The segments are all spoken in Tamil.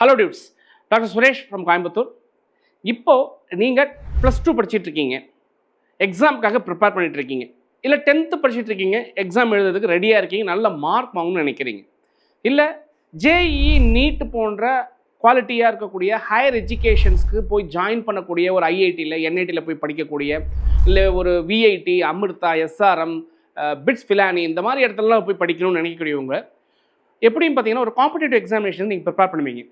Hello dudes doctor Suresh from Coimbatore இப்போது நீங்கள் ப்ளஸ் டூ படிச்சிட்டு இருக்கீங்க. எக்ஸாமுக்காக ப்ரிப்பேர் பண்ணிட்டு இருக்கீங்க. இல்லை டென்த்து படிச்சிட்டு இருக்கீங்க எக்ஸாம் எழுதுறதுக்கு ரெடியாக இருக்கீங்க நல்ல மார்க் வாங்கணும்னு நினைக்கிறீங்க. இல்லை ஜேஇ நீட் போன்ற குவாலிட்டியாக இருக்கக்கூடிய ஹையர் எஜுகேஷன்ஸ்க்கு போய் ஜாயின் பண்ணக்கூடிய ஒரு ஐஐடியில் என்ஐடியில் போய் படிக்கக்கூடிய இல்லை ஒரு VIT Amrita SRM BITS Pilani இந்த மாதிரி இடத்துலலாம் போய் படிக்கணும்னு நினைக்கக்கூடியவங்க எப்படின்னு பார்த்தீங்கன்னா ஒரு காம்படிட்டிவ் எக்ஸாமினேஷன் நீங்கள் ப்ரிப்பேர் பண்ணுவீங்க.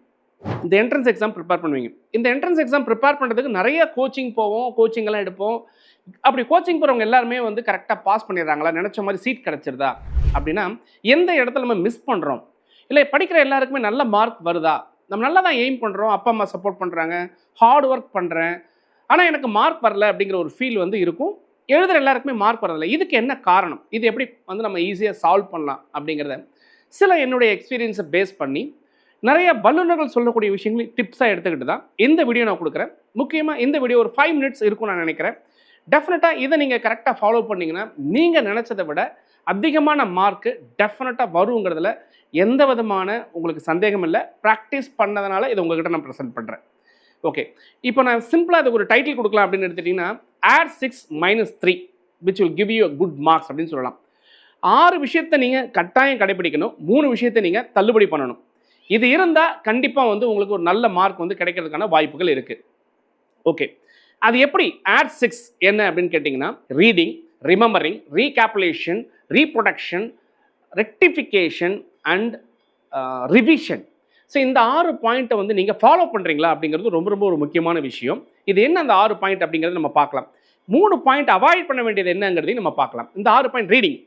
இந்த என்ட்ரன்ஸ் எக்ஸாம் ப்ரிப்பேர் பண்ணுவீங்க. இந்த என்ட்ரன்ஸ் எக்ஸாம் ப்ரிப்பேர் பண்ணுறதுக்கு நிறைய கோச்சிங் போவோம் கோச்சிங்கெல்லாம் எடுப்போம். அப்படி கோச்சிங் போகிறவங்க எல்லாருமே வந்து கரெக்டாக பாஸ் பண்ணிடுறாங்களா நினச்ச மாதிரி சீட் கிடச்சிருதா? அப்படின்னா எந்த இடத்துல நம்ம மிஸ் பண்ணுறோம் இல்லை படிக்கிற எல்லாருக்குமே நல்ல மார்க் வருதா? நம்ம நல்லா தான் எய்ம் பண்ணுறோம் அப்பா அம்மா சப்போர்ட் பண்ணுறாங்க ஹார்ட் ஒர்க் பண்ணுறேன் ஆனால் எனக்கு மார்க் வரல அப்படிங்கிற ஒரு ஃபீல் வந்து இருக்கும். எழுதுகிற எல்லாருக்குமே மார்க் வரதில்லை. இதுக்கு என்ன காரணம்? இது எப்படி வந்து நம்ம ஈஸியாக சால்வ் பண்ணலாம் அப்படிங்கிறத சில என்னுடைய எக்ஸ்பீரியன்ஸை பேஸ் பண்ணி நிறைய வல்லுநர்கள் சொல்லக்கூடிய விஷயங்களை டிப்ஸாக எடுத்துக்கிட்டு தான் இந்த வீடியோ நான் கொடுக்குறேன். முக்கியமாக இந்த வீடியோ ஒரு ஃபைவ் மினிட்ஸ் இருக்கும் நான் நினைக்கிறேன். டெஃபினட்டாக இதை நீங்கள் கரெக்டாக ஃபாலோ பண்ணிங்கன்னா நீங்கள் நினச்சதை விட அதிகமான மார்க்கு டெஃபினட்டாக வருங்கிறதுல எந்த விதமான உங்களுக்கு சந்தேகம் இல்லை. ப்ராக்டிஸ் பண்ணதுனால இதை உங்ககிட்ட நான் ப்ரெசென்ட் பண்ணுறேன் ஓகே இப்போ நான் சிம்பிளாக அது ஒரு டைட்டில் கொடுக்கலாம் அப்படின்னு எடுத்துட்டிங்கன்னா add six minus three which will give you good marks அப்படின்னு சொல்லலாம். ஆறு விஷயத்தை நீங்கள் கட்டாயம் கடைபிடிக்கணும் மூணு விஷயத்தை நீங்கள் தள்ளுபடி பண்ணணும். இது இருந்தால் கண்டிப்பாக வந்து உங்களுக்கு ஒரு நல்ல மார்க் வந்து கிடைக்கிறதுக்கான வாய்ப்புகள் இருக்குது ஓகே அது எப்படி? ஆட் சிக்ஸ் என்ன அப்படின்னு கேட்டிங்கன்னா reading remembering recapitulation reproduction rectification and revision so இந்த ஆறு பாயிண்ட்டை வந்து நீங்கள் ஃபாலோ பண்ணுறீங்களா அப்படிங்கிறது ரொம்ப ரொம்ப ஒரு முக்கியமான விஷயம். இது என்ன அந்த ஆறு பாயிண்ட் அப்படிங்கிறது நம்ம பார்க்கலாம். மூணு பாயிண்ட் அவாய்ட் பண்ண வேண்டியது என்னங்கிறதையும் நம்ம பார்க்கலாம். இந்த ஆறு பாயிண்ட் ரீடிங்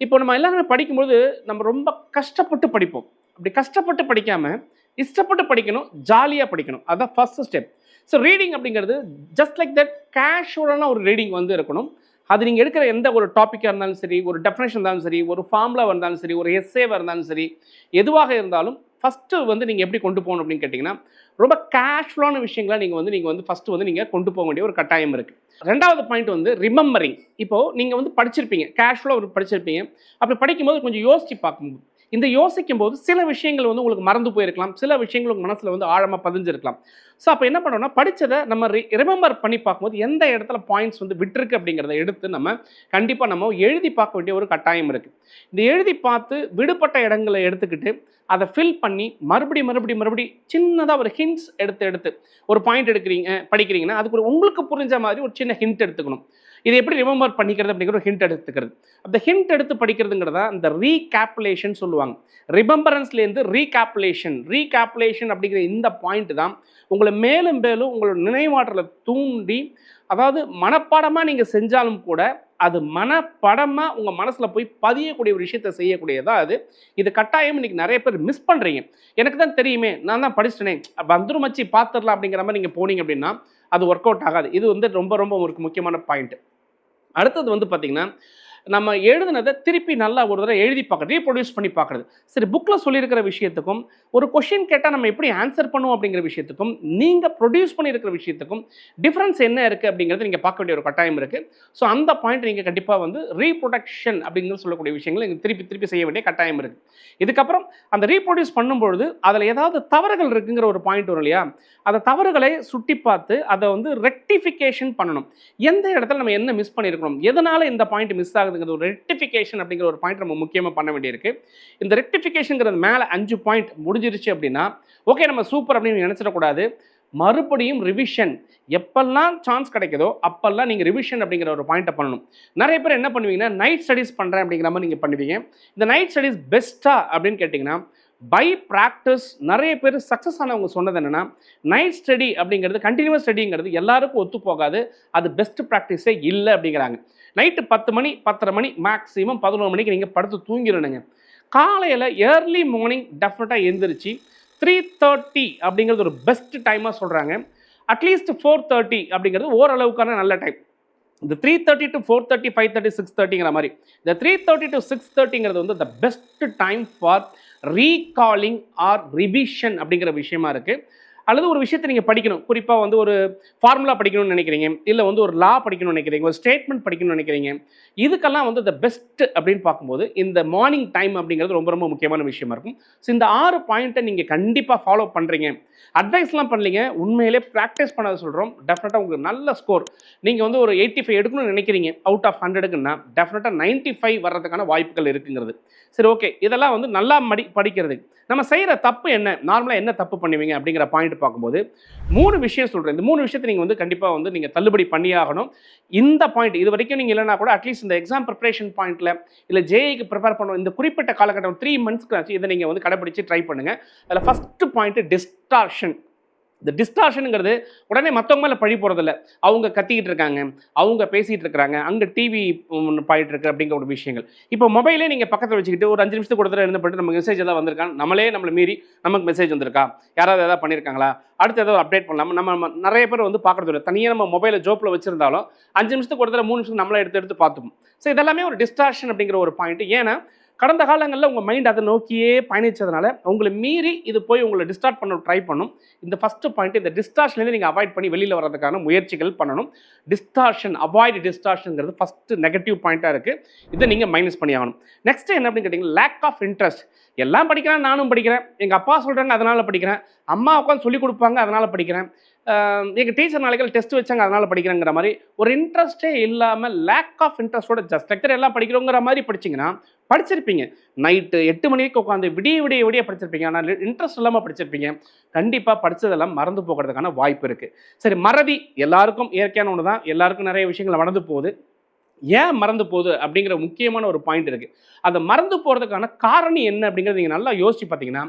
இப்போ நம்ம எல்லாருமே படிக்கும்போது நம்ம ரொம்ப கஷ்டப்பட்டு படிப்போம். அப்படி கஷ்டப்பட்டு படிக்காமல் இஷ்டப்பட்டு படிக்கணும் ஜாலியாக படிக்கணும். அதுதான் ஃபர்ஸ்ட் ஸ்டெப் ஸோ ரீடிங் அப்படிங்கிறது ஜஸ்ட் லைக் தட் கேஷுவலான ஒரு ரீடிங் வந்து இருக்கணும். அது நீங்கள் எடுக்கிற எந்த ஒரு டாப்பிக்காக இருந்தாலும் சரி ஒரு டெஃபினேஷன் இருந்தாலும் சரி ஒரு ஃபார்முலாவாக இருந்தாலும் சரி ஒரு எஸ்ஏவாக இருந்தாலும் சரி எதுவாக இருந்தாலும் ஃபஸ்ட்டு வந்து நீங்கள் எப்படி கொண்டு போகணும் அப்படின்னு கேட்டிங்கன்னா ரொம்ப கேஷுவலான விஷயங்களை நீங்கள் வந்து நீங்கள் வந்து ஃபஸ்ட்டு வந்து நீங்கள் கொண்டு போக வேண்டிய ஒரு கட்டாயம் இருக்குது ரெண்டாவது பாயிண்ட் வந்து ரிமெம்பரிங் இப்போது நீங்கள் வந்து படிச்சிருப்பீங்க கேஷுவலாக ஒரு படிச்சிருப்பீங்க. அப்படி படிக்கும்போது கொஞ்சம் யோசித்து பார்க்கும்போது இந்த யோசிக்கும் போது சில விஷயங்கள் வந்து உங்களுக்கு மறந்து போயிருக்கலாம். சில விஷயங்கள் உங்கள் மனசில் வந்து ஆழமாக பதிஞ்சிருக்கலாம். ஸோ அப்போ என்ன பண்ணோம்னா படித்ததை நம்ம ரிமெம்பர் பண்ணி பார்க்கும்போது எந்த இடத்துல பாயிண்ட்ஸ் வந்து விட்டுருக்கு அப்படிங்கிறத எடுத்து நம்ம கண்டிப்பாக நம்ம எழுதி பார்க்க வேண்டிய ஒரு கட்டாயம் இருக்குது இந்த எழுதி பார்த்து விடுபட்ட இடங்களை எடுத்துக்கிட்டு அதை ஃபில் பண்ணி மறுபடி மறுபடி மறுபடி சின்னதாக ஒரு ஹிண்ட்ஸ் எடுத்து எடுத்து ஒரு பாயிண்ட் எடுக்கிறீங்க படிக்கிறீங்கன்னா அதுக்கு ஒரு உங்களுக்கு புரிஞ்ச மாதிரி ஒரு சின்ன ஹிண்ட் எடுத்துக்கணும். இது எப்படி ரிமெம்பர் பண்ணிக்கிறது அப்படிங்கிற ஒரு ஹிண்ட் எடுத்துக்கிறது. அந்த ஹிண்ட் எடுத்து படிக்கிறதுங்கிறத இந்த ரீகேப்புலேஷன் சொல்லுவாங்க. ரிமெம்பரன்ஸ்லேருந்து ரீகேப்புலேஷன் ரீகேப்புலேஷன் அப்படிங்கிற இந்த பாயிண்ட் தான் உங்களை மேலும் மேலும் உங்களோட நினைவாற்றலை தூண்டி அதாவது மனப்பாடமாக நீங்கள் செஞ்சாலும் கூட அது மனப்படமாக உங்கள் மனசில் போய் பதியக்கூடிய ஒரு விஷயத்தை செய்யக்கூடியதாக அது. இது கட்டாயம் இன்றைக்கி நிறைய பேர் மிஸ் பண்ணுறீங்க எனக்கு தான் தெரியுமே நான் தான் படிச்சிட்டேனே. வந்துரும் மச்சி பார்த்துடலாம் அப்படிங்கிற மாதிரி நீங்கள் போனீங்க அப்படின்னா அது ஒர்க் அவுட் ஆகாது. இது வந்து ரொம்ப ரொம்ப ஒரு முக்கியமான பாயிண்ட்டு அடுத்தது வந்து பார்த்தீங்கன்னா நம்ம எழுதுனதை திருப்பி நல்லா ஒரு தடவை எழுதி பார்க்குறது ரீப்ரொடியூஸ் பண்ணி பார்க்குறது. சரி புக்கில் சொல்லியிருக்கிற விஷயத்துக்கும் ஒரு கொஷின் கேட்டால் நம்ம எப்படி ஆன்சர் பண்ணுவோம் அப்படிங்கிற விஷயத்துக்கும் நீங்கள் ப்ரொடியூஸ் பண்ணியிருக்கிற விஷயத்துக்கும் டிஃப்ரென்ஸ் என்ன இருக்குது அப்படிங்கிறது நீங்கள் பார்க்க வேண்டிய ஒரு கட்டாயம் இருக்குது ஸோ அந்த பாயிண்ட் நீங்கள் கண்டிப்பாக வந்து ரீப்ரொடக்ஷன் அப்படிங்கிறது சொல்லக்கூடிய விஷயங்களை நீங்கள் திருப்பி திருப்பி செய்ய வேண்டிய கட்டாயம் இருக்குது இதுக்கப்புறம் அந்த ரீப்ரொடியூஸ் பண்ணும்பொழுது அதில் ஏதாவது தவறுகள் இருக்குங்கிற ஒரு பாயிண்ட் வரும் இல்லையா? அந்த தவறுகளை சுட்டி பார்த்து அதை வந்து ரெக்டிஃபிகேஷன் பண்ணணும். எந்த இடத்துல நம்ம என்ன மிஸ் பண்ணியிருக்கணும் எதனால் இந்த பாயிண்ட் மிஸ் ஆகுது அப்படிங்கிறது ஒரு ரெக்டிஃபிகேஷன் அப்படிங்கிற ஒரு பாயிண்ட் நம்ம முக்கியமாக பண்ண வேண்டியிருக்கு. இந்த ரெக்டிஃபிகேஷனுங்கிறது மேலே அஞ்சு பாயிண்ட் முடிஞ்சிருச்சு அப்படின்னா ஓகே நம்ம சூப்பர் அப்படின்னு நினச்சிடக்கூடாது. மறுபடியும் ரிவிஷன் எப்பெல்லாம் சான்ஸ் கிடைக்குதோ அப்பெல்லாம் நீங்கள் ரிவிஷன் அப்படிங்கிற ஒரு பாயிண்ட்டை பண்ணணும். நிறைய பேர் என்ன பண்ணுவீங்கன்னா நைட் ஸ்டடீஸ் பண்ணுறேன் அப்படிங்கிற மாதிரி நீங்கள் பண்ணுவீங்க. இந்த நைட் ஸ்டடீஸ் பெஸ்ட்டா அப்படின்னு கேட்டிங்கன்னா பை ப்ராக்டிஸ் நிறைய பேர் சக்ஸஸ் ஆனவங்க சொன்னது என்னென்னா நைட் ஸ்டடி அப்படிங்கிறது கண்டினியூஸ் ஸ்டடிங்கிறது எல்லாருக்கும் ஒத்து போகாது அது பெஸ்ட் ப்ராக்டிஸே இல்லை அப்படிங்கிறாங்க. நைட்டு பத்து மணி பத்தரை மணி மேக்ஸிமம் பதினோரு மணிக்கு நீங்கள் படுத்து தூங்கிடணுங்க. காலையில் ஏர்லி மார்னிங் டெஃபினட்டாக எழுந்திரிச்சு த்ரீ தேர்ட்டி அப்படிங்கிறது ஒரு பெஸ்ட் டைமாக சொல்கிறாங்க அட்லீஸ்ட் ஃபோர் தேர்ட்டி அப்படிங்கிறது ஓரளவுக்கான நல்ல டைம் இந்த three thirty to four thirty five thirty six தேர்ட்டிங்கிற மாதிரி. இந்த த்ரீ தேர்ட்டி டு சிக்ஸ் தேர்ட்டிங்கிறது வந்து the best time for recalling or revision அப்படிங்கிற விஷயமா இருக்குது அல்லது ஒரு விஷயத்தை நீங்கள் படிக்கணும். குறிப்பாக வந்து ஒரு ஃபார்முலா படிக்கணும்னு நினைக்கிறீங்க. இல்லை வந்து ஒரு லா படிக்கணும்னு நினைக்கிறீங்க. ஒரு ஸ்டேட்மெண்ட் படிக்கணும்னு நினைக்கிறீங்க. இதுக்கெல்லாம் வந்து த பெஸ்ட் அப்படின்னு பார்க்கும்போது இந்த மார்னிங் டைம் அப்படிங்கிறது ரொம்ப ரொம்ப முக்கியமான விஷயமா இருக்கும். ஸோ இந்த ஆறு பாயிண்ட்டை நீங்கள் கண்டிப்பாக ஃபாலோ பண்ணுறீங்க அட்வைஸ்லாம் பண்ணலீங்க. உண்மையிலே ப்ராக்டிஸ் பண்ணாத சொல்கிறோம் டெஃபினட்டாக உங்களுக்கு நல்ல ஸ்கோர் நீங்கள் வந்து ஒரு எயிட்டி ஃபைவ் எடுக்கணும்னு நினைக்கிறீங்க. அவுட் ஆஃப் ஹண்ட்ரடுக்குன்னா டெஃபினட்டாக நைன்ட்டி ஃபைவ் வர்றதுக்கான வாய்ப்புகள் இருக்குங்கிறது. சரி ஓகே இதெல்லாம் வந்து நல்லா மடி படிக்கிறது. நம்ம செய்கிற தப்பு என்ன? நார்மலாக என்ன தப்பு பண்ணுவீங்க அப்படிங்கிற பாயிண்ட் பார்க்கும்போது மூணு விஷயம் சொல்கிறேன் இந்த மூணு விஷயத்தை நீங்கள் வந்து கண்டிப்பாக வந்து நீங்கள் தள்ளுபடி பண்ணியாகணும். இந்த பாயிண்ட் இது வரைக்கும் நீங்கள் இல்லைனா கூட அட்லீஸ்ட் இந்த எக்ஸாம் ப்ரிப்பரேஷன் பாயிண்ட்டில் இல்லை ஜேஇக்கு ப்ரிப்பேர் பண்ணணும் இந்த குறிப்பிட்ட காலகட்டம் த்ரீ மந்த்ஸ்க்கு ஆச்சு இதை நீங்கள் வந்து கடைப்பிடிச்சு ட்ரை பண்ணுங்கள் அதில் ஃபஸ்ட்டு பாயிண்ட்டு டிஸ்டார்ஷன் இந்த டிஸ்டார்ஷனுங்கிறது உடனே மற்றவங்க மேலே பழி போகிறதில்ல அவங்க கத்திக்கிட்டு இருக்காங்க அவங்க பேசிகிட்டு இருக்கிறாங்க அங்கே டிவி பாயிட்டு இருக்கு அப்படிங்கிற ஒரு விஷயங்கள். இப்போ மொபைலே நீங்கள் பக்கத்தில் வச்சுக்கிட்டு ஒரு அஞ்சு நிமிஷத்துக்கு கொடுத்துட்டு என்ன பண்ணிட்டு நம்ம மெசேஜ் ஏதாவது வந்திருக்கான் நம்மளே நம்மளை மீறி நமக்கு மெசேஜ் வந்திருக்கா? யாராவது ஏதாவது பண்ணியிருக்காங்களா அடுத்து ஏதாவது அப்டேட் பண்ணலாமா? நம்ம நிறைய பேர் வந்து பார்க்குறது இல்லை. தனியாக நம்ம மொபைலை ஜோப்பில் வச்சிருந்தாலும் அஞ்சு நிமிஷத்துக்கு ஒரு தடவை மூணு நிமிஷம் நம்மளே எடுத்து எடுத்து பார்த்துப்போம். ஸோ இதெல்லாமே ஒரு டிஸ்டார்ஷன் அப்படிங்கிற ஒரு பாயிண்ட் ஏன்னா கடந்த காலங்களில் உங்கள் மைண்ட் அதை நோக்கியே பயணிச்சதுனால உங்களை மீறி இது போய் உங்களை டிஸ்டார்ட் பண்ண ட்ரை பண்ணும். இந்த ஃபஸ்ட்டு பாயிண்ட் இந்த டிஸ்டார்ஷன்லேருந்து நீங்கள் அவாய்ட் பண்ணி வெளியில் வர்றதுக்கான முயற்சிகள் பண்ணணும். டிஸ்டார்ஷன் அவாய்டு டிஸ்டார்ஷனுங்கிறது ஃபஸ்ட்டு நெகட்டிவ் பாயிண்ட்டாக இருக்குது இதை நீங்கள் மைனஸ் பண்ணி ஆகணும். நெக்ஸ்ட் என்ன அப்படின்னு கேட்டிங்கன்னா லேக் ஆஃப் இன்ட்ரெஸ்ட் எல்லாம் படிக்கிறேன் நானும் படிக்கிறேன். எங்கள் அப்பா சொல்கிறாங்க அதனால் படிக்கிறேன். அம்மா உட்காந்து சொல்லிக் கொடுப்பாங்க அதனால் படிக்கிறேன். எங்கள் டீச்சர் நாளைக்கு டெஸ்ட் வச்சாங்க அதனால் படிக்கிறேங்கிற மாதிரி. ஒரு இன்ட்ரெஸ்ட்டே இல்லாமல் லேக் ஆஃப் இன்ட்ரெஸ்ட்டோட ஜஸ்ட் லெக்சர் எல்லாம் படிக்கிறோங்கிற மாதிரி படிச்சிங்கன்னா படிச்சிருப்பீங்க. நைட்டு எட்டு மணிக்கு உட்காந்து விடிய விடிய விடிய படிச்சிருப்பீங்க. ஆனால் இன்ட்ரெஸ்ட் இல்லாமல் படிச்சிருப்பீங்க. கண்டிப்பாக படித்ததெல்லாம் மறந்து போகிறதுக்கான வாய்ப்பு இருக்குது சரி மறதி எல்லாருக்கும் இயற்கையான ஒன்று தான் எல்லாருக்கும் நிறைய விஷயங்கள் மறந்து போகுது. ஏன் மறந்து போகுது அப்படிங்கிற முக்கியமான ஒரு பாயிண்ட் இருக்குது அதை மறந்து போகிறதுக்கான காரணம் என்ன அப்படிங்கிறது நீங்கள் நல்லா யோசிச்சு பார்த்தீங்கன்னா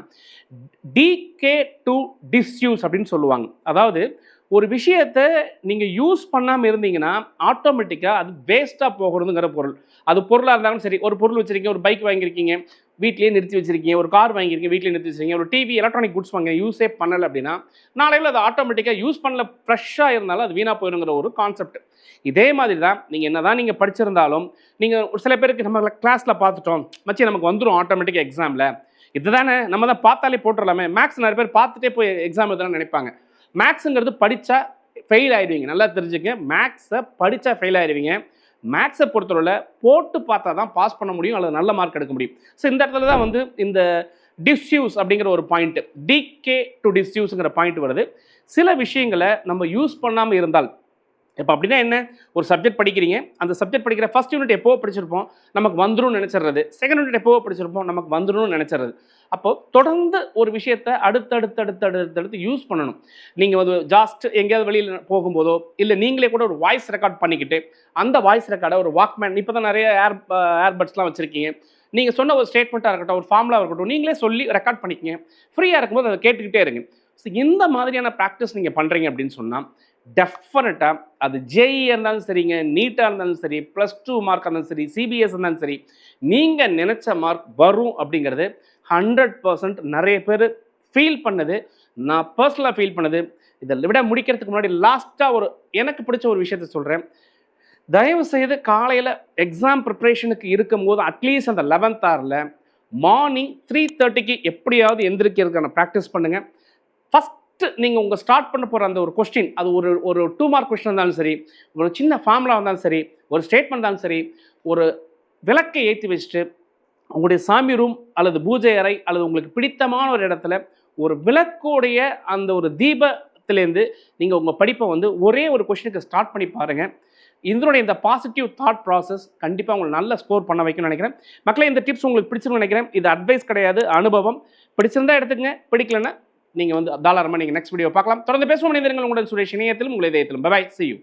டிகே டு டிஸ்யூஸ் அப்படின்னு சொல்லுவாங்க. அதாவது ஒரு விஷயத்தை நீங்கள் யூஸ் பண்ணாமல் இருந்தீங்கன்னா ஆட்டோமேட்டிக்காக அது வேஸ்ட்டாக போகிறதுங்கிற பொருள். அது பொருளாக இருந்தாலும் சரி ஒரு பொருள் வச்சுருக்கீங்க ஒரு பைக் வாங்கியிருக்கீங்க வீட்லேயே நிறுத்தி வச்சிருக்கீங்க ஒரு கார் வாங்கியிருக்கீங்க வீட்டிலே நிறுத்தி வச்சிருக்கீங்க ஒரு டிவி எலக்ட்ரானிக் குட்ஸ் வாங்க யூஸே பண்ணலை அப்படின்னா நாளையில் அது ஆட்டோமேட்டிக்காக யூஸ் பண்ணல ஃப்ரெஷ்ஷாக இருந்தாலும் அது வீணாக போயிருங்கிற ஒரு கான்செப்ட் இதே மாதிரி தான் நீங்கள் என்ன தான் நீங்கள் படிச்சிருந்தாலும் நீங்கள் ஒரு சில பேருக்கு நம்ம கிளாஸில் பார்த்துட்டோம் மச்சி நமக்கு வந்துடும் ஆட்டோமேட்டிக்காக எக்ஸாமில் இதுதானே நம்ம தான் பார்த்தாலே போட்டுடலாமே மேக்ஸ் நிறைய பேர் பார்த்துட்டே போய் எக்ஸாம் எழுதலாம் நினைப்பாங்க. மேக்ஸுங்கிறது படித்தா ஃபெயில் ஆயிடுவீங்க. நல்லா தெரிஞ்சுங்க மேக்ஸை படித்தா ஃபெயில் ஆயிடுவீங்க. மேக்ஸை பொறுத்தளவில் போட்டு பார்த்தா தான் பாஸ் பண்ண முடியும் அல்லது நல்ல மார்க் எடுக்க முடியும். ஸோ இந்த இடத்துல தான் வந்து இந்த டிஸ்யூஸ் அப்படிங்கிற ஒரு பாயிண்ட்டு டிகே டு டிஸ்யூஸுங்கிற பாயிண்ட் வருது. சில விஷயங்களை நம்ம யூஸ் பண்ணாமல் இருந்தால் இப்போ அப்படின்னா என்ன? ஒரு சப்ஜெக்ட் படிக்கிறீங்க. அந்த சப்ஜெக்ட் படிக்கிற ஃபஸ்ட் யூனிட் எப்போ படிச்சிருப்போம். நமக்கு வந்துடும் நினச்சிடுறது செகண்ட் யூனிட் எப்போ படிச்சிருப்போம். நமக்கு வந்துடும் நினச்சிடுறது அப்போது தொடர்ந்து ஒரு விஷயத்தை அடுத்தடுத்து அடுத்து அடுத்தடுத்து யூஸ் பண்ணணும். நீங்கள் வந்து ஜாஸ்ட் எங்கேயாவது வெளியில் போகும்போதோ இல்லை நீங்களே கூட ஒரு வாய்ஸ் ரெக்கார்ட் பண்ணிக்கிட்டு அந்த வாய்ஸ் ரெக்கார்டை ஒரு வாக்மேன் இப்போ தான் நிறைய ஏர் ஏர்பட்ஸ்லாம் வச்சுருக்கீங்க. நீங்கள் சொன்ன ஒரு ஸ்டேட்மெண்ட்டாக இருக்கட்டும் ஒரு ஃபார்முலாக இருக்கட்டும் நீங்களே சொல்லி ரெக்கார்ட் பண்ணிக்கங்க. ஃப்ரீயாக இருக்கும்போது அதை கேட்டுக்கிட்டே இருங்க. ஸோ இந்த மாதிரியான ப்ராக்டிஸ் நீங்கள் பண்ணுறீங்க அப்படின்னு சொன்னால் டெஃபினட்டாக அது ஜேஇயாக இருந்தாலும் சரிங்க நீட்டாக இருந்தாலும் சரி ப்ளஸ் டூ மார்க் இருந்தாலும் சரி சிபிஎஸ் இருந்தாலும் சரி நீங்கள் நினச்ச மார்க் வரும் அப்படிங்கிறது ஹண்ட்ரட் பர்சன்ட் நிறைய பேர் ஃபீல் பண்ணது. நான் பர்சனலாக ஃபீல் பண்ணது. இதை விட முடிக்கிறதுக்கு முன்னாடி லாஸ்ட்டாக ஒரு எனக்கு பிடிச்ச ஒரு விஷயத்த சொல்கிறேன் தயவு செய்து காலையில் எக்ஸாம் ப்ரிப்ரேஷனுக்கு இருக்கும்போது அட்லீஸ்ட் அந்த லெவன்த் ஹவரில் மார்னிங் த்ரீ தேர்ட்டிக்கு எப்படியாவது எந்திரிக்கிறதுக்கான ப்ராக்டிஸ் பண்ணுங்கள் ஃபஸ்ட்டு நீங்கள் உங்கள் ஸ்டார்ட் பண்ண போகிற அந்த ஒரு கொஸ்டின் அது ஒரு ஒரு டூ மார்க் கொஸ்டின் இருந்தாலும் சரி ஒரு சின்ன ஃபார்முலா இருந்தாலும் சரி ஒரு ஸ்டேட்மெண்ட் இருந்தாலும் சரி ஒரு விளக்கை ஏற்றி வச்சுட்டு உங்களுடைய சாமி ரூம் அல்லது பூஜை அறை அல்லது உங்களுக்கு பிடித்தமான ஒரு இடத்துல ஒரு விளக்கோடைய அந்த ஒரு தீபத்திலேருந்து நீங்கள் உங்கள் படிப்பை வந்து ஒரே ஒரு கொஷனுக்கு ஸ்டார்ட் பண்ணி பாருங்கள் இதனுடைய இந்த பாசிட்டிவ் தாட் ப்ராசஸ் கண்டிப்பாக உங்களை நல்ல ஸ்கோர் பண்ண வைக்கணும்னு நினைக்கிறேன். மக்களே இந்த டிப்ஸ் உங்களுக்கு பிடிச்சிருக்குன்னு நினைக்கிறேன். இது அட்வைஸ் கிடையாது அனுபவம். பிடிச்சிருந்தா எடுத்துக்கங்க பிடிக்கலன்னா நீங்கள் வந்து தாராளமாக நீங்கள் நெக்ஸ்ட் வீடியோ பார்க்கலாம். தொடர்ந்து பேசுவோம் மனிதர்கள் உங்களுடன் சுரேஷ் இணையத்திலும் உங்கள் இதயத்திலும். By C you